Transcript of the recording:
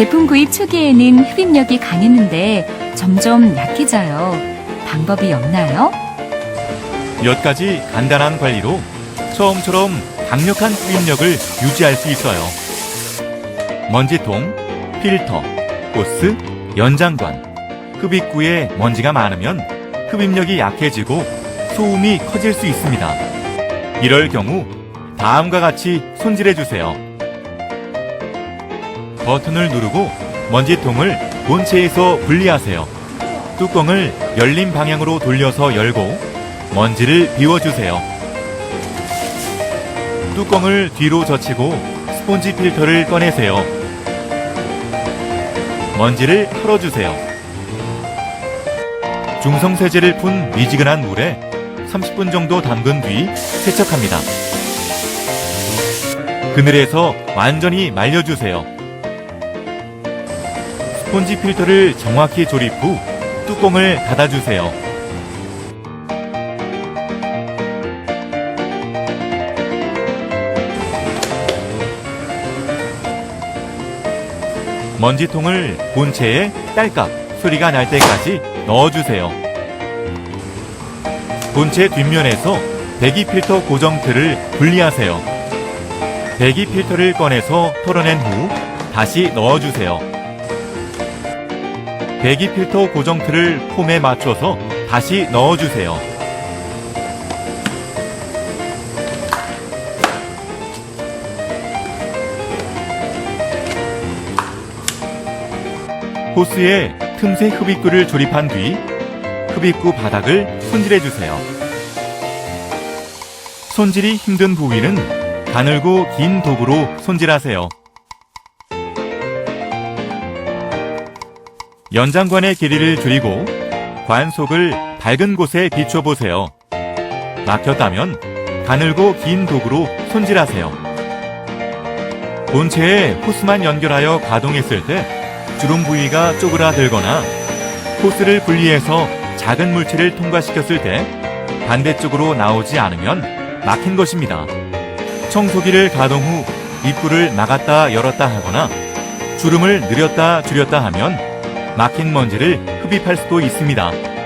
제품 구입 초기에는 흡입력이 강했는데 점점 약해져요. 방법이 없나요? 몇 가지 간단한 관리로 처음처럼 강력한 흡입력을 유지할 수 있어요. 먼지통, 필터, 호스, 연장관, 흡입구에 먼지가 많으면 흡입력이 약해지고 소음이 커질 수 있습니다. 이럴 경우 다음과 같이 손질해 주세요. 버튼을 누르고 먼지통을 본체에서 분리하세요. 뚜껑을 열린 방향으로 돌려서 열고 먼지를 비워주세요. 뚜껑을 뒤로 젖히고 스폰지 필터를 꺼내세요. 먼지를 털어주세요. 중성 세제를 푼 미지근한 물에 30분 정도 담근 뒤 세척합니다. 그늘에서 완전히 말려주세요. 스폰지 필터를 정확히 조립 후 뚜껑을 닫아주세요. 먼지통을 본체에 딸깍 소리가 날 때까지 넣어주세요. 본체 뒷면에서 배기 필터 고정 틀을 분리하세요. 배기 필터를 꺼내서 털어낸 후 다시 넣어주세요. 배기 필터 고정 틀을 폼에 맞춰서 다시 넣어주세요. 호스에 틈새 흡입구를 조립한 뒤 흡입구 바닥을 손질해주세요. 손질이 힘든 부위는 가늘고 긴 도구로 손질하세요. 연장관의 길이를 줄이고 관 속을 밝은 곳에 비춰보세요. 막혔다면 가늘고 긴 도구로 손질하세요. 본체에 호스만 연결하여 가동했을 때 주름 부위가 쪼그라들거나 호스를 분리해서 작은 물체를 통과시켰을 때 반대쪽으로 나오지 않으면 막힌 것입니다. 청소기를 가동 후 입구를 막았다 열었다 하거나 주름을 늘렸다 줄였다 하면 막힌 먼지를 흡입할 수도 있습니다.